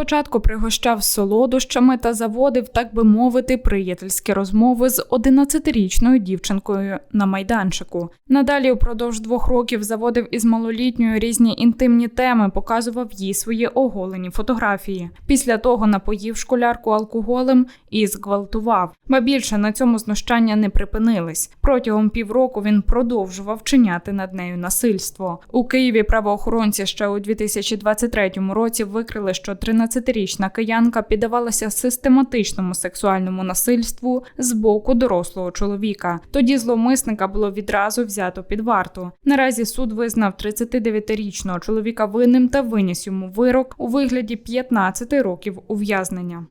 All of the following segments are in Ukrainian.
Спочатку пригощав солодощами та заводив, так би мовити, приятельські розмови з 11-річною дівчинкою на майданчику. Надалі упродовж двох років заводив із малолітньою різні інтимні теми, показував їй свої оголені фотографії. Після того напоїв школярку алкоголем і зґвалтував. Ба більше на цьому знущання не припинились. Протягом півроку він продовжував чиняти над нею насильство. У Києві правоохоронці ще у 2023 році викрили, що 13-річна киянка піддавалася систематичному сексуальному насильству з боку дорослого чоловіка. Тоді зловмисника було відразу взято під варту. Наразі суд визнав 39-річного чоловіка винним та виніс йому вирок у вигляді 15 років ув'язнення.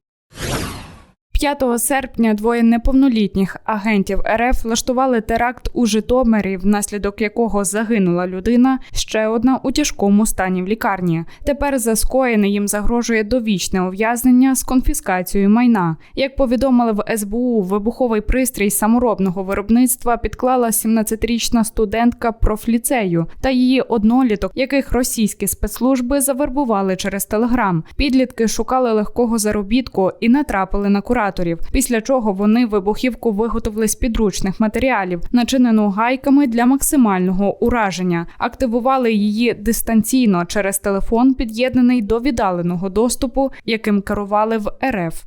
5 серпня двоє неповнолітніх агентів РФ влаштували теракт у Житомирі, внаслідок якого загинула людина, ще одна у тяжкому стані в лікарні. Тепер за скоєне їм загрожує довічне ув'язнення з конфіскацією майна. Як повідомили в СБУ, вибуховий пристрій саморобного виробництва підклала 17-річна студентка профліцею та її одноліток, яких російські спецслужби завербували через телеграм. Підлітки шукали легкого заробітку і натрапили на кураторів. Після чого вони вибухівку виготовили з підручних матеріалів, начинену гайками для максимального ураження. Активували її дистанційно через телефон, під'єднаний до віддаленого доступу, яким керували в РФ.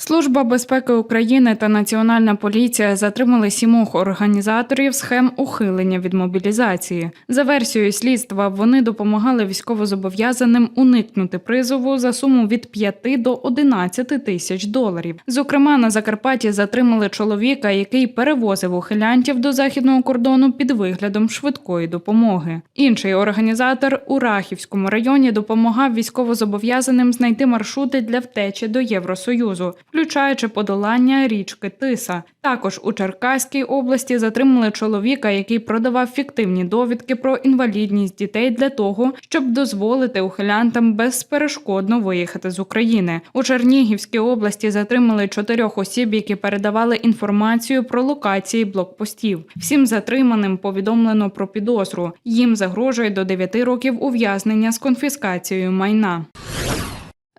Служба безпеки України та Національна поліція затримали сімох організаторів схем ухилення від мобілізації. За версією слідства, вони допомагали військовозобов'язаним уникнути призову за суму від 5 до 11 тисяч доларів. Зокрема, на Закарпатті затримали чоловіка, який перевозив ухилянтів до західного кордону під виглядом швидкої допомоги. Інший організатор у Рахівському районі допомагав військовозобов'язаним знайти маршрути для втечі до Євросоюзу включаючи подолання річки Тиса. Також у Черкаській області затримали чоловіка, який продавав фіктивні довідки про інвалідність дітей для того, щоб дозволити ухилянтам безперешкодно виїхати з України. У Чернігівській області затримали чотирьох осіб, які передавали інформацію про локації блокпостів. Всім затриманим повідомлено про підозру. Їм загрожує до 9 років ув'язнення з конфіскацією майна.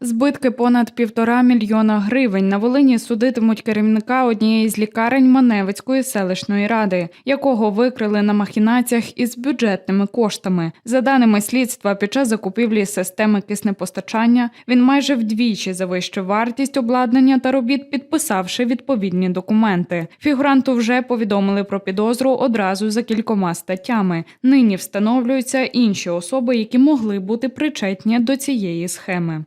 Збитки понад півтора мільйона гривень на Волині судитимуть керівника однієї з лікарень Маневицької селищної ради, якого викрили на махінаціях із бюджетними коштами. За даними слідства, під час закупівлі системи киснепостачання він майже вдвічі завищив вартість обладнання та робіт, підписавши відповідні документи. Фігуранту вже повідомили про підозру одразу за кількома статтями. Нині встановлюються інші особи, які могли бути причетні до цієї схеми.